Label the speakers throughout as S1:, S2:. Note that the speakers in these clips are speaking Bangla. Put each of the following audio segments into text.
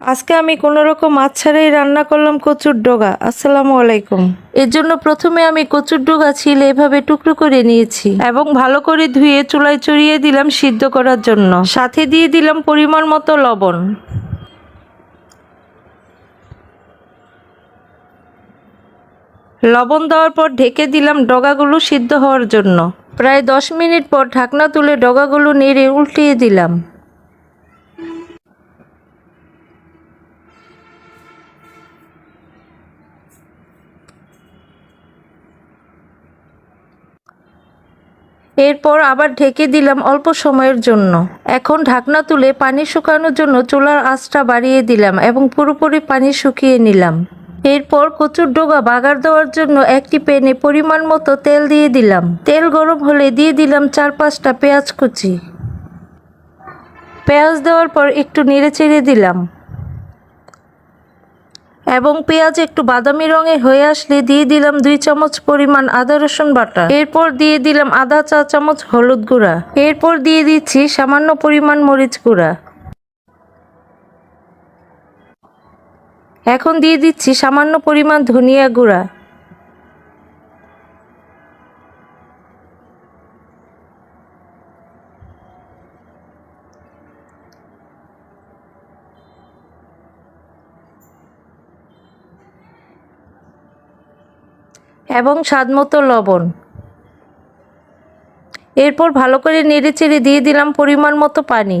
S1: আজকে আমি কোনো রকম মাছ ছাড়াই রান্না করলাম কচুর ডগা। আসসালামু আলাইকুম। এর জন্য প্রথমে আমি কচুর ডগা ছিল এভাবে টুকরো করে নিয়েছি এবং ভালো করে ধুয়ে চুলায় চড়িয়ে দিলাম সিদ্ধ করার জন্য। সাথে দিয়ে দিলাম পরিমাণ মতো লবণ। লবণ দেওয়ার পর ঢেকে দিলাম ডগাগুলো সিদ্ধ হওয়ার জন্য। প্রায় দশ মিনিট পর ঢাকনা তুলে ডগাগুলো নেড়ে উল্টিয়ে দিলাম। এরপর আবার ঢেকে দিলাম অল্প সময়ের জন্য। এখন ঢাকনা তুলে পানি শুকানোর জন্য চুলার আঁচটা বাড়িয়ে দিলাম এবং পুরোপুরি পানি শুকিয়ে নিলাম। এরপর কচুর ডোগা বাগার দেওয়ার জন্য একটি প্যানে পরিমাণ মতো তেল দিয়ে দিলাম। তেল গরম হলে দিয়ে দিলাম চার পাঁচটা পেঁয়াজ কুচি। পেঁয়াজ দেওয়ার পর একটু নেড়ে চেড়ে দিলাম। এবং পেঁয়াজ একটু বাদামি রঙের হয়ে আসলে দিয়ে দিলাম দুই চামচ পরিমাণ আদা রসুন বাটা। এরপর দিয়ে দিলাম আধা চা চামচ হলুদ গুঁড়া। এরপর দিয়ে দিচ্ছি সামান্য পরিমাণ মরিচ গুঁড়া। এখন দিয়ে দিচ্ছি সামান্য পরিমাণ ধনিয়া গুঁড়া। এবং স্বাদমতো লবণ। এরপর ভালো করে নেড়ে চেড়ে দিয়ে দিলাম পরিমাণ মতো পানি।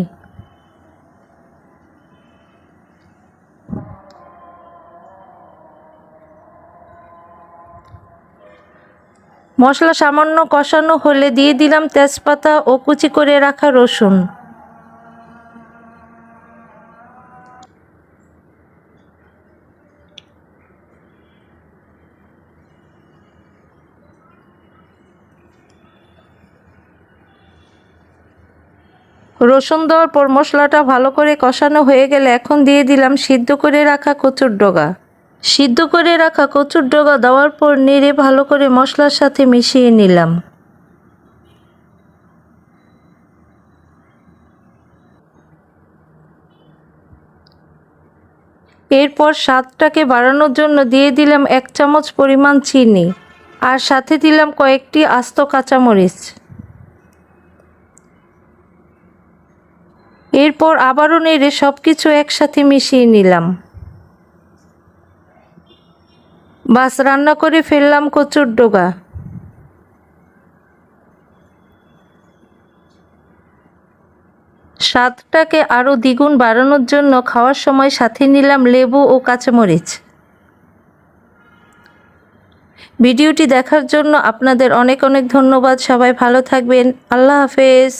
S1: মশলা সামান্য কষানো হলে দিয়ে দিলাম তেজপাতা ও কুচি করে রাখা রসুন। রসুন দেওয়ার পর মশলাটা ভালো করে কষানো হয়ে গেলে এখন দিয়ে দিলাম সিদ্ধ করে রাখা কচুর ডগা। সিদ্ধ করে রাখা কচুর ডগা দেওয়ার পর নেড়ে ভালো করে মশলার সাথে মিশিয়ে নিলাম। এরপর স্বাদটাকে বাড়ানোর জন্য দিয়ে দিলাম এক চামচ পরিমাণ চিনি আর সাথে দিলাম কয়েকটি আস্ত কাঁচামরিচ। এরপর আবারও নেড়ে সব কিছু একসাথে মিশিয়ে নিলাম। বাস রান্না করে ফেললাম কচুর ডোগা। স্বাদটাকে আরও দ্বিগুণ বাড়ানোর জন্য খাওয়ার সময় সাথে নিলাম লেবু ও কাঁচামরিচ। ভিডিওটি দেখার জন্য আপনাদের অনেক অনেক ধন্যবাদ। সবাই ভালো থাকবেন। আল্লাহ হাফেজ।